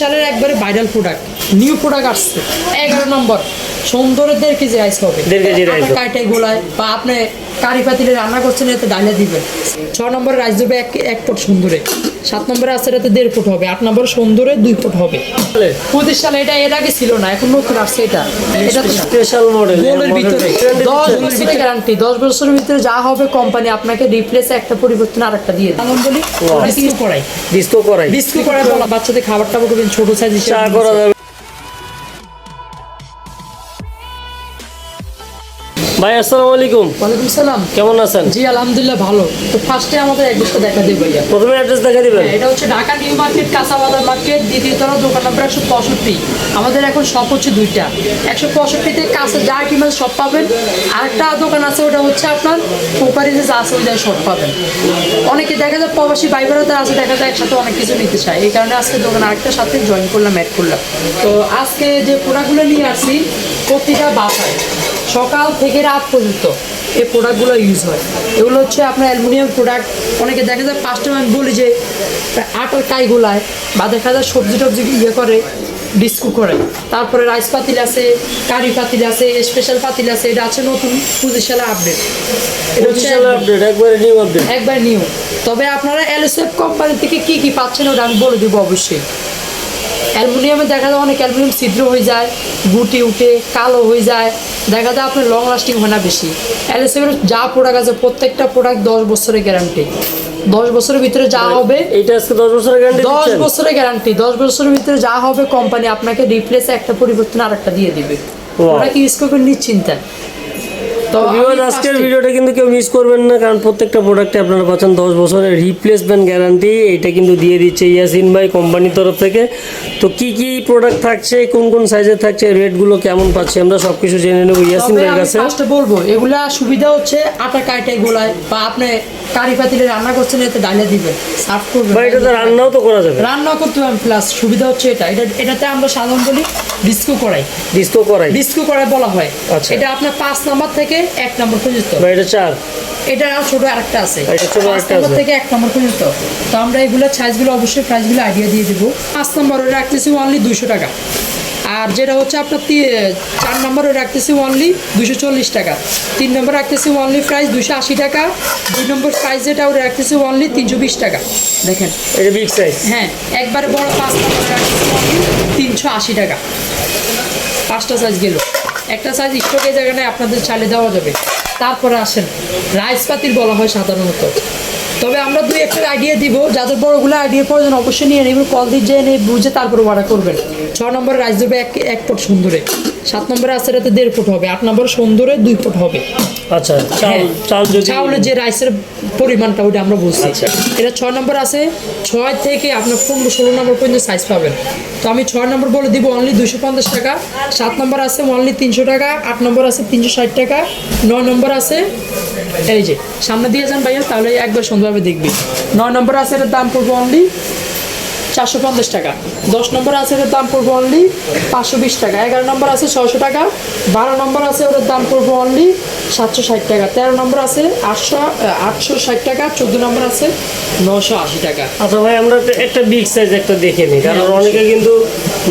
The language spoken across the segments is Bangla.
সালের একবারে ভাইরাল প্রোডাক্ট নিউ প্রোডাক্ট আসছে। এগারো নম্বর। সুন্দরের দেড় কেজি রাইস হবে দেড় কেজি কাইটাই গোলায় বা আপনি কারি পাতিলে রান্না করছেন এতে ডালে দিবেন। ছ নম্বর রাইস দেবে এক এক ফুট সুন্দরে সাত নম্বরে আছে এটাতে দেড় ফুট হবে। আট নম্বর সুন্দরে দুই ফুট হবে। পঁচিশ সালে এটা এর আগে ছিল না এখন নতুন আসছে এটা। এটা স্পেশাল মডেল গোলের ভিতরে। দশ বছরের গ্যারান্টি দশ বছরের ভিতরে যা হবে কোম্পানি আপনাকে রিপ্লেস একটা পরিবর্তন আর একটা দিয়ে দেবে। বলি ডিসপ্লে করাই। ডিস্কো করাই। ডিসপ্লে করাই বাচ্চাদের খাবার টাবার করবেন ছোট সাইজ চা করা যাবে। ভাই আসসালামু আলাইকুম। ওয়ালাইকুম সালাম। কেমন আছেন? জি আলহামদুলিল্লাহ ভালো। তো ফার্স্টে আমাদের অ্যাড্রেসটা দেখা দেব ভাইয়া। প্রথমে অ্যাড্রেস দেখা দিবেন? হ্যাঁ, এটা হচ্ছে ঢাকা নিউ মার্কেট কাঁচাবাজার মার্কেট দ্বিতীয় তলা দোকান নম্বর একশো পঁয়ষট্টি। আমাদের এখন শপ হচ্ছে দুইটা। একশো পঁয়ষট্টিতে কাছে যা কিনবেন সব পাবেন। আরেকটা দোকান আছে ওটা হচ্ছে আপনার কোপারিতে যা আছে ওইটাই সব পাবেন। অনেকে দেখা যায় প্রবাসী বোনেরা আছে দেখা যায় একসাথে অনেক কিছু নিতে চায়। এই কারণে আজকে দোকান আরেকটার সাথে জয়েন করলাম অ্যাড করলাম। তো আজকে যে প্রোডাক্টগুলো নিয়ে আসছি প্রতিটা বাসায় সকাল থেকে রাত পর্যন্ত এই প্রোডাক্টগুলো ইউজ হয়। এগুলো হচ্ছে আপনার অ্যালুমিনিয়াম প্রোডাক্ট অনেকে দেখা যায় ফার্স্টে আমি বলি যে আটার কাইগুলায় বা দেখা যায় সবজি টবজি ইয়ে করে ডিস্কু করে। তারপরে রাইস পাতিল আছে কারি পাতিল আছে স্পেশাল পাতিল আছে এটা আছে নতুন পঁচিশ সালে আপডেট এটা হচ্ছে আপডেট একবারে নিউ আপডেট একবার নিউ তবে আপনারা এলএসএফ কোম্পানি থেকে কি কি পাচ্ছেন ওটা আমি বলে দেবো অবশ্যই। অ্যালুমিনিয়ামে দেখা যায় অনেক অ্যালুমিনিয়াম ছিদ্র হয়ে যায় গুটি উঠে কালো হয়ে যায় দেখা যায় আপনার লং লাস্টিং হয় না বেশি। এলএসএফের যা প্রোডাক্ট আছে প্রত্যেকটা প্রোডাক্ট দশ বছরের গ্যারান্টি দশ বছরের ভিতরে যা হবে এটা আজকে দশ বছরের গ্যারান্টি দশ বছরের গ্যারান্টি দশ বছরের ভিতরে যা হবে কোম্পানি আপনাকে রিপ্লেস একটা পরিবর্তন আর একটা দিয়ে দিবে. ওটা কি ইউজ করবেন নিশ্চিন্তা? তো ভিউয়ার্স আজকের ভিডিওটা কিন্তু কেউ মিস করবেন না কারণ প্রত্যেকটা প্রোডাক্টে আপনারা পাচ্ছেন দশ বছরের রিপ্লেসমেন্ট গ্যারান্টি এটা কিন্তু দিয়ে দিচ্ছে ইয়াসিন ভাই কোম্পানির তরফ থেকে। তো কি কি প্রোডাক্ট থাকছে কোন কোন সাইজের থাকছে রেটগুলো কেমন পাচ্ছি আমরা সব কিছু জেনে নেব ইয়াসিন ভাইয়ের কাছে। ফার্স্টে বলব এগুলা সুবিধা হচ্ছে আটা কাইটাই গোলায় বা আপনি কারি পাতিলে রান্না করছেন এতে ডালে দিবেন সার্ভ করবেন। ভাই এটা তো রান্নাও তো করা যাবে। রান্না করতে পারেন প্লাস সুবিধা হচ্ছে এটা। এটা এটাতে আমরা সাধারণ বলি ডিস্কো করাই ডিস্কো করাই ডিস্কো করাই বলা হয়। আচ্ছা। এটা আপনার পাঁচ নাম্বার থেকে এক নম্বর পর্যন্ত। ভাই এটা চার। এটা ছোট আরেকটা আছে। এটা ছোট পাঁচ নম্বর। থেকে এক নম্বর পর্যন্ত। তো আমরা এগুলো সাইজগুলো অবশ্যই প্রাইসগুলো আইডিয়া দিয়ে দেবো। পাঁচ নম্বর রাখতেছি অনলি দুশো টাকা। আর যেটা হচ্ছে আপনার চার নম্বরে রাখতেছি অনলি দুশো চল্লিশ টাকা। তিন নম্বর রাখতেছি অনলি প্রাইস দুশো আশি টাকা। দুই নম্বর প্রাইস যেটা ওটা রাখতেছি অনলি তিনশো বিশ টাকা। দেখেন। এটা বিগ সাইজ হ্যাঁ একবারে বড় পাঁচ নম্বরে রাখতেছি অনলি তিনশো আশি টাকা। পাঁচটা সাইজ গেল। একটা সাইজ স্টকের জায়গায় আপনাদের চালে দেওয়া যাবে। তারপরে আসেন রাইস পাতিল বলা হয় সাধারণত। তবে আমরা দুই একটা আইডিয়া দিব, যাদের বড়গুলো আইডিয়া প্রয়োজন অবশ্যই নিয়ে নেবেন, কল দিয়ে যেয়ে নিয়ে বুঝে তারপরে অর্ডার করবেন। ছ নম্বরে রাইস দেবে এক এক ফুট সুন্দরে। সাত নম্বরে আছে রাতে দেড় ফুট হবে, আট নম্বরে সুন্দরে দুই ফুট হবে। আচ্ছা চাল হ্যাঁ। চাল যদি চাউলের যে রাইসের পরিমাণটা ওইটা আমরা বলছি। আচ্ছা। এটা ছয় নম্বর আছে ছয় থেকে আপনার পনেরো ষোলো নম্বর পর্যন্ত সাইজ পাবেন। তো আমি ছয় নম্বর বলে দিব অনলি দুশো পঞ্চাশ টাকা। সাত নম্বর আছে অনলি তিনশো টাকা। আট নম্বর আছে তিনশো ষাট টাকা। নয় নম্বর আছে এই যে সামনে দিয়ে যান ভাইয়া তাহলে একবার সুন্দরভাবে দেখবি। নয় নম্বর আছে এটার দাম পড়বে অনলি চারশো পঞ্চাশ টাকা। দশ নম্বর আছে ওটার দাম পড়বে অনলি পাঁচশো বিশ টাকা। এগারো নম্বর আছে ছশো টাকা। বারো নম্বর আছে ওটার দাম পড়বে অনলি সাতশো ষাট টাকা। তেরো নম্বর আছে আটশো আটশো ষাট টাকা। চোদ্দ নম্বর আছে নশো আশি টাকা। আচ্ছা ভাই আমরা একটা- বিগ সাইজ একটা দেখে নিই। কারণ হ্যাঁ, অনেকে কিন্তু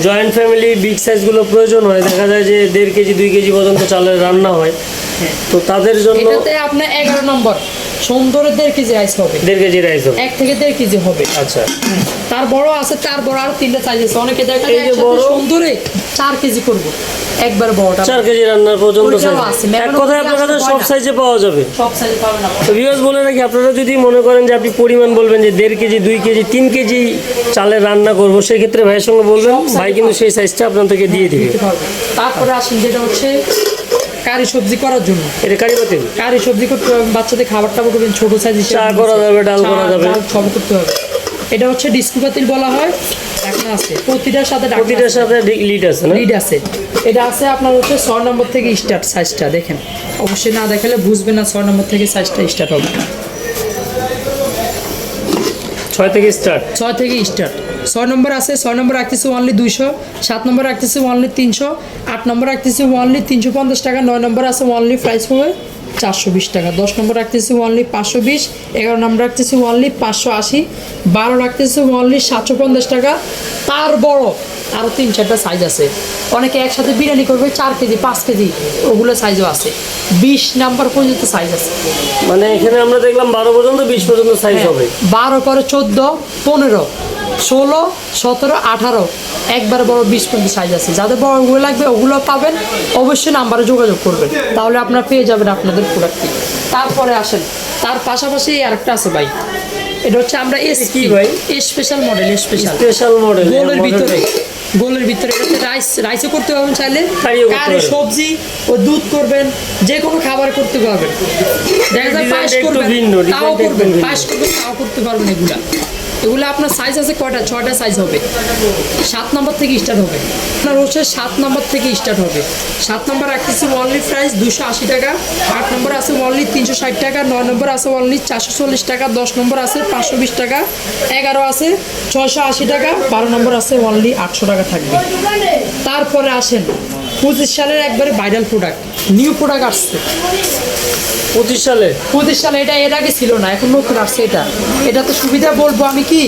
জয়েন্ট ফ্যামিলি বিগ সাইজগুলো প্রয়োজন হয়। দেখা যায় যে দেড় কেজি দুই কেজি পর্যন্ত চালের রান্না হয়। তো তাদের জন্য আপনার এগারো নম্বর। সুন্দরের দেড় কেজি রাইস হবে। দেড় কেজি রাইস হবে। এক থেকে দেড় কেজি হবে। আচ্ছা। তার বড় আছে তার বড় আর তিনটা সাইজ আছে। অনেকে দেখা যায় বড়- সুন্দরে চার কেজি করব। একবার বড়টা। চার কেজি রান্নার পর্যন্ত সাইজ আছে, এক কথায় আপনার কাছে সব সাইজে পাওয়া যাবে। সব সাইজ পাবে তো ভিউয়ার্স বলে রাখি আপনারা যদি মনে করেন যে আপনি পরিমাণ বলবেন যে দেড় কেজি দুই কেজি তিন কেজি চালের রান্না করব সেক্ষেত্রে ভাইয়ের সঙ্গে বলবেন ভাই কিন্তু সেই সাইজটা আপনাদেরকে দিয়ে দিবে। তারপরে আসেন যেটা হচ্ছে কারি সবজি করার জন্য। এটা কারি বাতিল? কারি সবজি করতে হবে বাচ্চাদের খাবার টাবার করবেন ছোট সাইজ চা করা যাবে, ডাল করা যাবে। সব করতে হবে। এটা হচ্ছে ডিস্কু পাতিল বলা হয় ঢাকনা আছে। প্রতিটার সাথে প্রতিটার। সাথে লিড আছে না? লিড আছে। এটা আছে আপনার হচ্ছে ছয় নম্বর থেকে স্টার্ট সাইজটা দেখেন। অবশ্যই না দেখালে বুঝবেন না ছয় নম্বর থেকে সাইজটা স্টার্ট হবে। ছয় থেকে স্টার্ট ছয় থেকে স্টার্ট ছয় নম্বর আছে ছয় নম্বর রাখতেছি ওয়ানলি দুইশো সাত নম্বর রাখতেছি ওয়ানলি তিনশো আট নম্বর রাখতেছি ওয়ানলি তিনশো পঞ্চাশ টাকা নয় নম্বর আছে ওয়ানলি প্রাইস হবে চারশো বিশ টাকা দশ নম্বর রাখতেছি ওয়ানলি পাঁচশো বিশ এগারো নম্বর রাখতেছি ওয়ানলি পাঁচশো আশি বারো রাখতেছি ওয়ানলি সাতশো পঞ্চাশ টাকা তার বড় আরও তিন চারটা সাইজ আছে। অনেকে একসাথে বিরিয়ানি করবে চার কেজি পাঁচ কেজি ওগুলো সাইজও আছে। বিশ নাম্বার পর্যন্ত সাইজ আছে। মানে এখানে আমরা দেখলাম বারো পর্যন্ত বিশ পর্যন্ত সাইজ হ্যাঁ। হবে। বারো করে চোদ্দ পনেরো ষোলো সতেরো আঠারো। একবার বড় বিশ পর্যন্ত সাইজ আছে। যাদের বড় ওগুলো লাগবে ওগুলো পাবেন। অবশ্যই নাম্বারে যোগাযোগ করবেন। তাহলে আপনারা পেয়ে যাবেন আপনাদের প্রোডাক্টটি তারপরে আসেন। তার পাশাপাশি আরেকটা আছে ভাই। এটা হচ্ছে আমরা এস কি ভাই? Special model special special model গোলের ভিতরে গোলের ভিতরে এটাতে রাইস রাইসও করতে পারবেন চাইলে। কারি সবজি ও দুধ করবেন যে কোনো খাবার করতে পারবেন। দেখা যায় পায়েস করবেন। তাও করবেন। পায়েস করবেন তাও করতে পারবেন এগুলা। এগুলো আপনার সাইজ আছে কয়টা? ছয়টা সাইজ হবে। সাত নম্বর থেকে স্টার্ট হবে। আপনার হচ্ছে সাত নম্বর থেকে স্টার্ট হবে। সাত নম্বর রাখতেছি ওয়ানলি প্রাইস দুশো আশি টাকা। আট নম্বর আছে ওয়ানলি তিনশো ষাট টাকা। নয় নম্বর আছে ওয়ানলি চারশো চল্লিশ টাকা। দশ নম্বর আছে পাঁচশো বিশ টাকা। এগারো আছে ছশো আশি টাকা। বারো নম্বর আছে ওয়ানলি আটশো টাকা থাকবে। তারপরে আসেন। পঁচিশ সালের একবারে ভাইরাল প্রোডাক্ট নিউ প্রোডাক্ট আসছে। পঁচিশ সালে? পঁচিশ সালে এটা এর আগে ছিল না এখন নতুন আসছে এটা। এটা তো সুবিধা বলব আমি কি?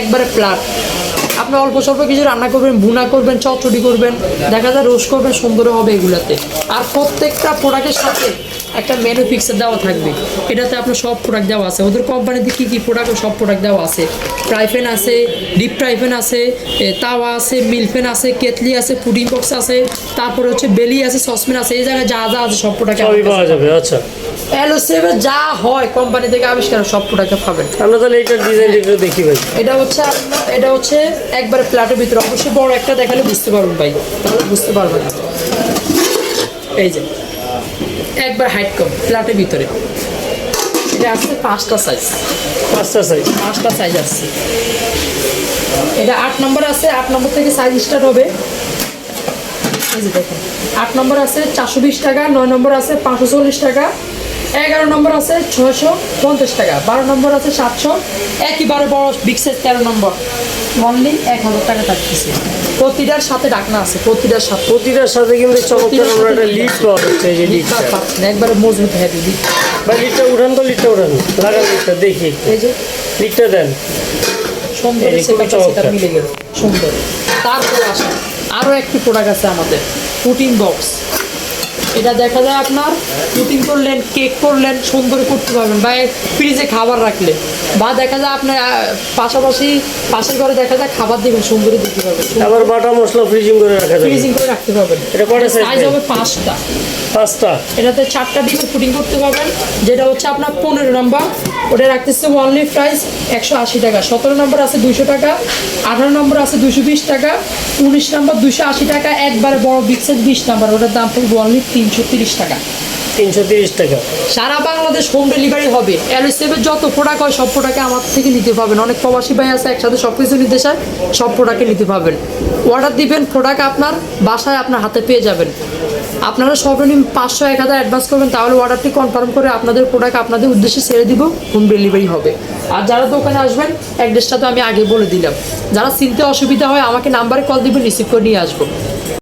একবারে প্লাট আপনি অল্প স্বল্প কিছু রান্না করবেন বুনা করবেন চটচড়ি করবেন দেখা যায় রোস্ট করবেন সুন্দর হবে এগুলাতে। আর প্রত্যেকটা প্রোডাক্টের সাথে একটা মেনু পিকচার দেওয়া থাকবে। এটাতে আপনার সব প্রোডাক্ট দেওয়া আছে। ওদের কোম্পানিতে কী কী প্রোডাক্ট সব প্রোডাক্ট দেওয়া আছে? ফ্রাইপ্যান আছে ডিপ ফ্রাইপ্যান আছে তাওয়া আছে মিল্কপ্যান আছে কেতলি আছে পুডিং বক্স আছে তারপরে হচ্ছে বেলি আছে সসপ্যান আছে এই জায়গায় যা যা আছে সব প্রোডাক্ট সবই পাওয়া যাবে আচ্ছা। এলো সেভেন যা হয় কোম্পানি থেকে আবিষ্কার সব প্রোডাক্টে পাবেন। আমরা তাহলে এটার ডিজাইন একটু দেখি ভাই। এটা হচ্ছে এটা হচ্ছে একবারে প্লাটের ভিতরে। অবশ্যই বড় একটা দেখালে বুঝতে পারবেন ভাই। তাহলে বুঝতে পারবেন। এই যে একবার হাইট কম প্লাটের ভিতরে। এটা আসছে পাঁচটা সাইজ পাঁচটা সাইজ পাঁচটা সাইজ আসছে এটা আট নম্বর আছে আট নম্বর থেকে সাইজ স্টার্ট হবে। এই যে দেখুন আট নম্বর আছে চারশো বিশ টাকা নয় নম্বর আছে পাঁচশো চল্লিশ টাকা এগারো নম্বর আছে ছয়শো পঞ্চাশ টাকা বারো নম্বর আছে সাতশো একইবারে বড় বিগ সাইজ তেরো নম্বর। অনলি এক হাজার টাকা থাকতেছে। প্রতিটার সাথে ডাকনা আছে প্রতিটার সাথে। প্রতিটার সাথে কিন্তু চমৎকার আমরা একটা লিড পাওয়া যাচ্ছে যে লিডটা লিডটা একবারে মজবুত হেভি লিড ভাই লিডটা উঠান তো লিডটা উঠান লাগান লিডটা দেখি এই যে। লিডটা দেন। সুন্দর। মিলে গেল। সুন্দর। তারপরে আসেন। আরও একটি প্রোডাক্ট আছে আমাদের প্রোটিন বক্স এটা দেখা যায় আপনার পুটিং করলেন কেক করলেন সুন্দর করতে পারবেন বা ফ্রিজে খাবার রাখলে। বা দেখা যায় আপনার পাশাপাশি পাশের ঘরে দেখা যায় খাবার দেবেন সুন্দরই দিতে পারবেন। আবার বাটা মশলা ফ্রিজিং করে রাখা যাবে। ফ্রিজিং করে রাখতে পারবেন। এটা কয়টা সাইজ হবে পাঁচটা। পাঁচটা? এটাতে চারটা ডিমের পুডিং করতে পারবেন যেটা হচ্ছে আপনার পনেরো নম্বর। ওটা রাখতেছে ওয়ানলি প্রাইস একশো আশি টাকা। সতেরো নম্বর আছে দুশো টাকা আঠারো নম্বর আছে দুশো বিশ টাকা উনিশ নম্বর দুশো আশি টাকা একবারে বড় সাইজ বিশ নম্বর। ওটার দাম পড়বে ওয়ানলি তিনশো তিরিশ টাকা। তিনশো তিরিশ টাকা। সারা বাংলাদেশ হোম ডেলিভারি হবে। এলএসএফের যত প্রোডাক্ট হয় সব প্রোডাক্টে আমার থেকে নিতে পাবেন অনেক প্রবাসী ভাই আছে একসাথে সব কিছু নিতে চায় সব প্রোডাক্টে নিতে পাবেন অর্ডার দিবেন প্রোডাক্ট আপনার বাসায় আপনার হাতে পেয়ে যাবেন। আপনারা সর্বনিম্ন পাঁচশো এক হাজার অ্যাডভান্স করবেন তাহলে অর্ডারটি কনফার্ম করে আপনাদের প্রোডাক্ট আপনাদের উদ্দেশ্যে ছেড়ে দিব হোম ডেলিভারি হবে। আর যারা দোকানে আসবেন অ্যাড্রেসটা তো আমি আগে বলে দিলাম। যারা চিনতে অসুবিধা হয় আমাকে নাম্বারে কল দিবেন রিসিভ করে নিয়ে আসব।